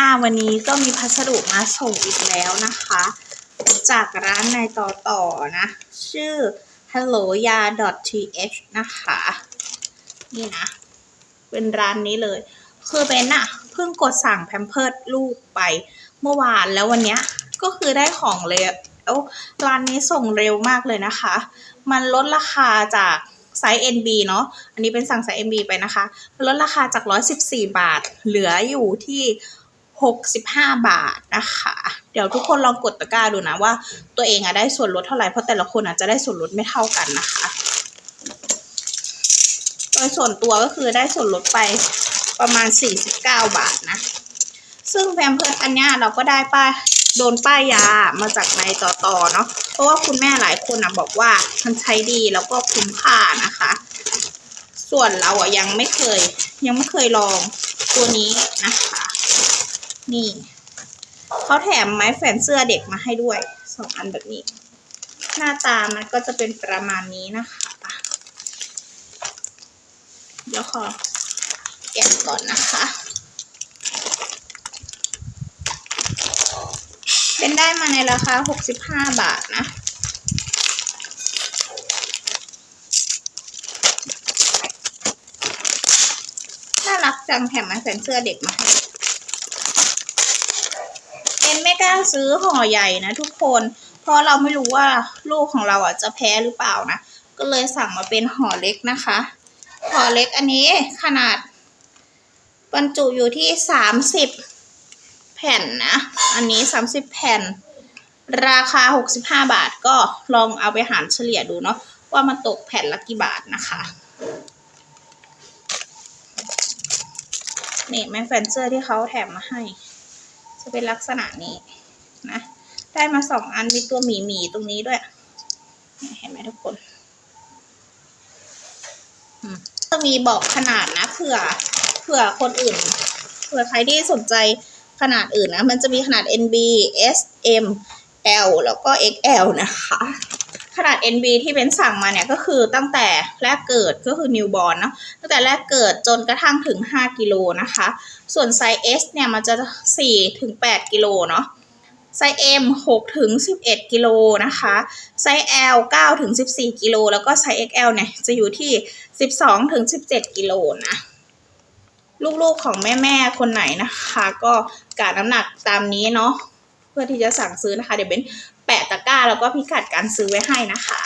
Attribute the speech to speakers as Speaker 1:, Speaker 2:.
Speaker 1: อ่าวันนี้ก็มีพัสดุมาส่งอีกแล้วนะคะ จากร้านในต่อต่อนะ ชื่อ hello ya th นะคะ นี่นะ เป็นร้านนี้เลย คือเบนอะเพิ่งกดสั่งแพมเพิร์ดลูกไปเมื่อวานแล้ววันเนี้ยก็คือได้ของเลยแล้วร้านนี้ส่งเร็วมากเลยนะคะ มันลดราคาจากไซส์ NB เนาะ อันนี้เป็นสั่งไซส์ NB ไปนะคะ ลดราคาจาก 114 บาท เหลืออยู่ที่ 65 บาทนะคะ เดี๋ยวทุกคนลองกดตะกร้าดูนะว่า ตัวเองอะได้ส่วนลดเท่าไหร่เพราะแต่ละคนอะจจะได้ส่วนลดไม่เท่ากันนะคะโดยส่วนตัวก็คือได้ส่วนลดไปประมาณ 49 บาทนะ ซึ่งแพมเพิร์สอันนี้เราก็ได้ป้ายโดนป้ายยามาจากในต่อต่อเนาะเพราะว่าคุณแม่หลายคนอะบอกว่ามันใช้ดีแล้วก็คุ้มค่านะคะ ส่วนเราอะยังไม่เคย ยังไม่เคยลองตัวนี้นะคะ นี่เขาแถมไม้แฝนเสื้อเด็กมาให้ด้วยสองอันแบบนี้ หน้าตามันก็จะเป็นประมาณนี้นะคะ เดี๋ยวขอแกะก่อนนะคะ เป็นได้มาในราคา 65 บาทนะน่ารักจังแถมมาแขวนเสื้อเด็กมาให้เป็นไม่ กล้าซื้อห่อใหญ่นะทุกคน เพราะเราไม่รู้ว่าลูกของเราอะจะแพ้หรือเปล่านะ ก็เลยสั่งมาเป็นห่อเล็กนะคะ ห่อเล็กอันนี้ขนาดบรรจุอยู่ที่30แผ่นนะ อันนี้30แผ่น ราคา65บาทก็ลองเอาไปหารเฉลี่ยดูเนาะว่ามันตกแผ่นละกี่บาทนะคะนี่แม่แฟนเซอร์ที่เขาแถมมาให้ จะเป็นลักษณะนี้นะ ได้มาสองอันมีตัวหมีหมีตรงนี้ด้วย เห็นไหมทุกคนจะมีบอกขนาดนะเผื่อเผื่อคนอื่นเผื่อใครที่สนใจขนาดอื่นนะ มันจะมีขนาด NB S M L แล้วก็ XL นะคะ ขนาด NB ที่เป็นสั่งมาเนี่ยก็คือตั้งแต่แรกเกิดก็คือ newborn เนอะตั้งแต่แรกเกิดจนกระทั่งถึง 5 กิโลนะคะ ส่วนไซส์ S เนี่ยมันจะ 4 ถึง 8 กิโลเนาะไซส์ M 6ถึง11 กิโลนะคะ ไซส์ L 9ถึง14 กิโล แล้วก็ไซส์ XL เนี่ยจะอยู่ที่ 12ถึง17 กิโลนะ ลูกๆของแม่ๆคนไหนนะคะ ก็กาดน้ำหนักตามนี้เนาะเพื่อที่จะสั่งซื้อนะคะ เดี๋ยวเบน แปะตะกร้าแล้วก็พิกัดการซื้อไว้ให้นะคะ